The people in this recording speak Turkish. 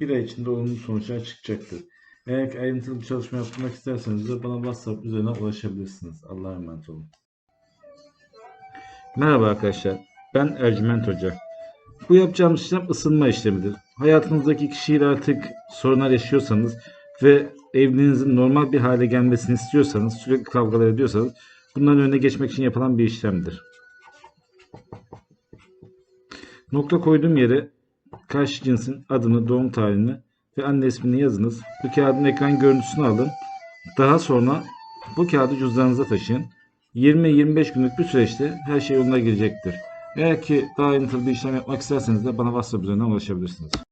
Bir ay içinde olumlu sonuçlar çıkacaktır. Eğer ayrıntılı bir çalışma yapmak isterseniz de bana WhatsApp üzerinden ulaşabilirsiniz. Allah'a emanet olun. Merhaba arkadaşlar. Ben Ercüment Hoca. Bu yapacağımız işlem ısınma işlemidir. Hayatınızdaki kişiyle artık sorunlar yaşıyorsanız ve evliliğinizin normal bir hale gelmesini istiyorsanız, sürekli kavgalar ediyorsanız bunların önüne geçmek için yapılan bir işlemdir. Nokta koyduğum yere karşı cinsin adını, doğum tarihini ve anne ismini yazınız. Bu kağıdın ekran görüntüsünü alın. Daha sonra bu kağıdı cüzdanınıza taşıyın. 20-25 günlük bir süreçte her şey yoluna girecektir. Eğer ki daha ayrıntılı bir işlem yapmak isterseniz de bana WhatsApp üzerinden ulaşabilirsiniz.